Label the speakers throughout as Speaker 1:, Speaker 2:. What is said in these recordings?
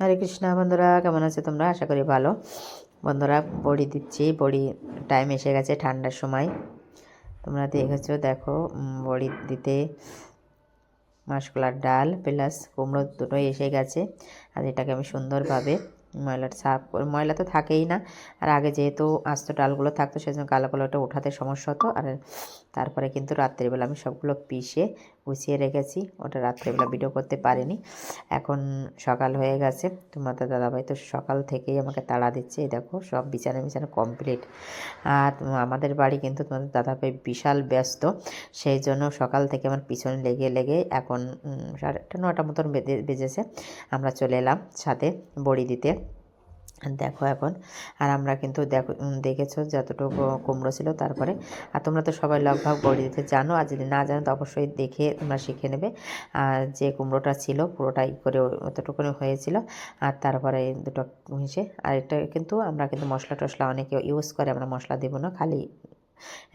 Speaker 1: হরে কৃষ্ণা বন্ধুরা, কেমন আছে তোমরা? আশা করি ভালো। বন্ধুরা, বড়ি দিচ্ছি। বড়ি টাইম এসে গেছে ঠান্ডার সময়। তোমরা দেখেছ, দেখো বড়ি দিতে মাসকলার ডাল প্লাস কুমড়ো দুটোই এসে গেছে। আর এটাকে আমি সুন্দরভাবে ময়লাটা সাফ করে, ময়লা তো থাকেই না। আর আগে যেহেতু আস্ত ডালগুলো থাকতো, সেজন্য কালো কালোটা ওঠাতে সমস্যা হতো। আর তারপরে কিন্তু রাত্রিবেলা আমি সবগুলো পিষে গুছিয়ে রেখেছি। ওটা রাত্রেবেলা ভিডিও করতে পারিনি। এখন সকাল হয়ে গেছে। তোমাদের দাদাভাই তো সকাল থেকেই আমাকে তাড়া দিচ্ছে। এই দেখো, সব বিছানা বিছানা কমপ্লিট আর আমাদের বাড়ি কিন্তু তোমাদের দাদাভাই বিশাল ব্যস্ত। সেই জন্য সকাল থেকে আমার পিছনে লেগে লেগে এখন সাড়ে নটা মতন বেজে- বেজেছে। আমরা চলে এলাম ছাদে বড়ি দিতে। দেখো এখন। আর আমরা কিন্তু দেখো দেখেছ যতটুকু কুমড়ো ছিল তারপরে। আর তোমরা তো সবাই লগভাগ বড়ি দিতে জানো, আর যদি না জানো তো অবশ্যই দেখে তোমরা শিখে নেবে। আর যে কুমড়োটা ছিল পুরোটাই করে অতটুকুনি হয়েছিল। আর তারপরে দুটো মিশে, আর এটা কিন্তু আমরা কিন্তু মশলা টশলা অনেকে ইউজ করে, আমরা মশলা দেবো না, খালি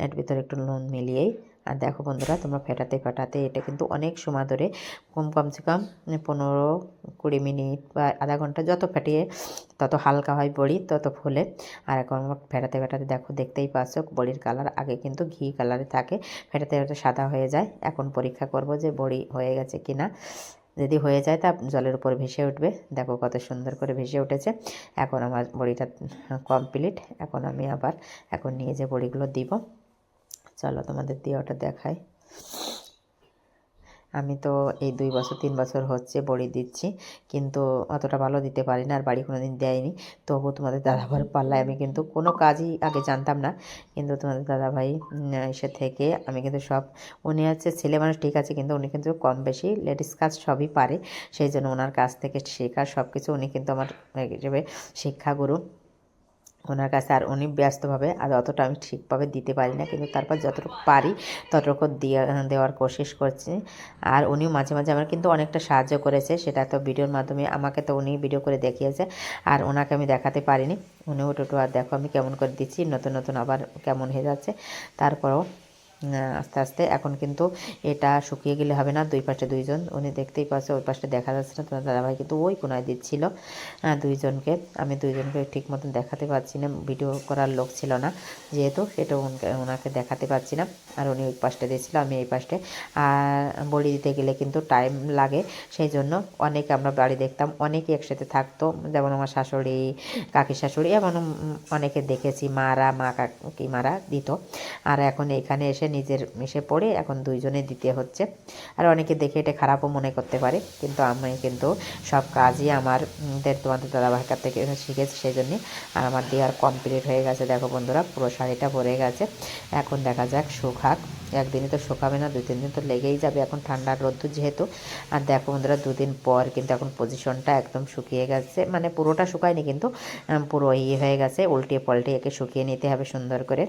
Speaker 1: এর ভিতরে একটু নুন মিলিয়েই আর দেখো বন্ধুরা, তোমরা ফেটাতে ফেটাতে এটা কিন্তু অনেক সময় ধরে কম, কমসে কম পনেরো কুড়ি মিনিট বা আধা ঘণ্টা যত ফেটিয়ে তত হালকা হয় বড়ি, তত ফুলে। আর এখন ফেটাতে ফেটাতে দেখো, দেখতেই পাচ্ছ বড়ির কালার আগে কিন্তু ঘি কালারে থাকে, ফেটাতে ফেটাতে সাদা হয়ে যায়। এখন পরীক্ষা করব যে বড়ি হয়ে গেছে কি না যদি হয়ে যায় তা জলের উপর ভেসে উঠবে। দেখো কত সুন্দর করে ভেসে উঠেছে। এখন আমার বড়িটা কমপ্লিট। এখন আমি আবার, এখন নিয়ে যে বড়িগুলো দিব। চলো তোমাদের দিয়ে ওটা দেখাই। আমি তো এই দুই বছর, তিন বছর হচ্ছে বড়ি দিচ্ছি, কিন্তু অতটা ভালো দিতে পারি না, আর বাড়ি কোনো দিন দেয়নি। তবু তোমাদের দাদাভাই পাল্লায় আমি কিন্তু কোনো কাজই আগে জানতাম না, কিন্তু তোমাদের দাদাভাই এসে থেকে আমি কিন্তু সব, উনি হচ্ছে ছেলে মানুষ ঠিক আছে, কিন্তু উনি কিন্তু কম বেশি লেডিস কাজ সবই পারে। সেই জন্য ওনার কাছ থেকে শেখা সব কিছু উনি কিন্তু আমার হিসেবে শিক্ষাগুরু। ওনার কাছে আর উনি ব্যস্তভাবে আর অতটা আমি ঠিকভাবে দিতে পারি না। কিন্তু তারপর যতটুকু পারি ততটুকু দিয়ে, দেওয়ার কোশিশ করছি। আর উনিও মাঝে মাঝে আমার কিন্তু অনেকটা সাহায্য করেছে। সেটা তো ভিডিওর মাধ্যমে আমাকে তো উনি ভিডিও করে দেখিয়েছে। আর ওনাকে আমি দেখাতে পারিনি। উনিও টোটো আর দেখো আমি কেমন করে দিচ্ছি। নতুন নতুন আবার কেমন হয়ে যাচ্ছে। তারপরেও আস্তে আস্তে। এখন কিন্তু এটা শুকিয়ে গেলে হবে না, দুই পাশে দুইজন। উনি দেখতেই পাচ্ছে ওই পাশে দেখা যাচ্ছে না তোমার দাদাভাই কিন্তু ওই কোনায় দিচ্ছিল দুইজনকে। আমি দুইজনকে ঠিক মতন দেখাতে পারছি না, ভিডিও করার লোক ছিল না, যেহেতু সেটা ওনাকে দেখাতে পারছি না, আর উনি ওই পাশটা দিয়েছিল, আমি এই পাশে। আর বড়ি দিতে গেলে কিন্তু টাইম লাগে, সেই জন্য অনেকে আমরা বাড়ি দেখতাম, অনেকে একসাথে থাকতো, যেমন আমার শাশুড়ি কাকি শাশুড়ি এমন অনেকে দেখেছি, মারা, মা কাকিমারা দিত। আর এখন এখানে এসে নিজের মিশে পড়ে এখন দুইজনে দিতে হচ্ছে। আর অনেকে দেখে এটা খারাপও মনে করতে পারে, কিন্তু আমি কিন্তু সব কাজই আমার দের তোমাদের দাদাভাইয়ের কাছ থেকে শিখেছি সেই জন্যে আর আমার দেওয়ার কমপ্লিট হয়ে গেছে। দেখো বন্ধুরা, পুরো শাড়িটা ভরে গেছে। এখন দেখা যাক শুকাক একদিনই তো শুকাবে না দুই তিন দিন তো লেগেই যাবে। এখন ঠান্ডার রোদ্দুর যেহেতু। আর দেখো বন্ধুরা, দুদিন পর কিন্তু এখন পজিশনটা একদম শুকিয়ে গেছে। মানে পুরোটা শুকায়নি কিন্তু পুরো ইয়ে হয়ে গেছে উল্টে পাল্টে একে শুকিয়ে নিতে হবে সুন্দর করে।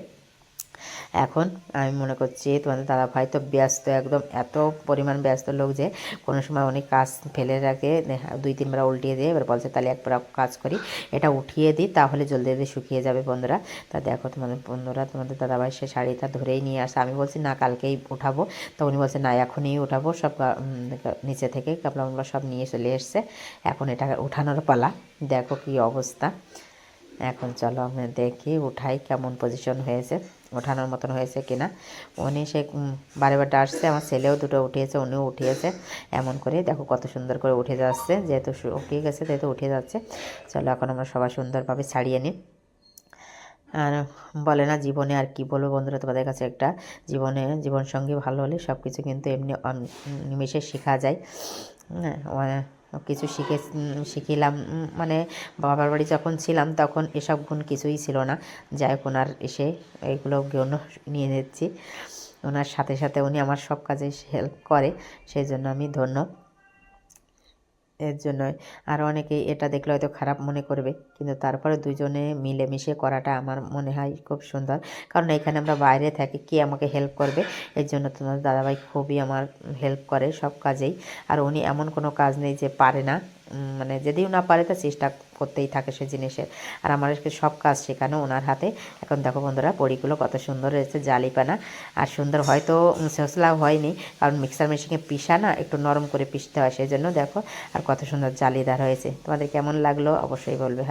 Speaker 1: এখন আমি মনে করছি তোমাদের দাদা ভাই তো ব্যস্ত একদম এত পরিমাণ ব্যস্ত লোক যে কোনো সময় অনেক কাজ ফেলে রাখে দুই তিনবার উল্টিয়ে দিয়ে এবার বলছে, তাহলে একবার কাজ করি, এটা উঠিয়ে দিই, তাহলে জলদি জলদি শুকিয়ে যাবে বন্ধুরা। তা দেখো তোমাদের বন্ধুরা, তোমাদের দাদাভাই সে শাড়িটা ধরেই নিয়ে আসে। আমি বলছি, না, কালকেই উঠাবো। তো উনি বলছে, না, এখনই উঠাবো। সব নিচে থেকে কাপড় সব নিয়ে চলে এসছে। এখন এটা উঠানোর পালা। দেখো কি অবস্থা। এখন চলো আমি দেখি, উঠাই কেমন পজিশন হয়েছে। ওঠানোর মতন হয়েছে কিনা। উনি সে বারে বারে আসছে, আমার ছেলেও দুটো উঠিয়েছে, উনিও উঠিয়েছে। এমন করে দেখো কত সুন্দর করে উঠে যাচ্ছে, যেহেতু শুকিয়ে গেছে যেহেতু উঠে যাচ্ছে। চলো এখন আমরা সবাই সুন্দরভাবে ছাড়িয়ে নিই। আর বলে না, জীবনে আর কি বলব বন্ধুরা, তোমাদের কাছে একটা জীবনে জীবন সঙ্গী ভালো হলে সব কিছু কিন্তু এমনি নিমেষে শেখা যায়। হ্যাঁ অনে- কিছু শিখে শিখিলাম মানে বাবার বাড়ি যখন ছিলাম তখন এসব গুণ কিছুই ছিল না। যাই হোক, ওনার এসে এগুলো গুণ নিয়ে নিচ্ছি। ওনার সাথে সাথে উনি আমার সব কাজে হেল্প করে, সেই জন্য আমি ধন্য। এর জন্যই। আর অনেকেই এটা দেখলে হয়তো খারাপ মনে করবে, কিন্তু তারপরে দুজনে মিলেমিশে করাটা আমার মনে হয় খুব সুন্দর। কারণ এখানে আমরা বাইরে থাকি, কে আমাকে হেল্প করবে? এর জন্য তোমার দাদাভাই খুবই আমার হেল্প করে সব কাজেই। আর উনি এমন কোনো কাজ নেই যে পারে না। মানে যদিও না পারে তা চেষ্টা করতেই থাকে সে জিনিসের আর আমাদেরকে সব কাজ শেখানো ওনার হাতে। এখন দেখো বন্ধুরা, বড়িগুলো কত সুন্দর হয়েছে, জালিপানা। আর সুন্দর হয়তো সসলা হয়নি, কারণ মিক্সার মেশিনে পিসা না, একটু নরম করে পিসতে হয়, সেই জন্য দেখো আর কত সুন্দর জালিদার হয়েছে। তোমাদের কেমন লাগল অবশ্যই বলবে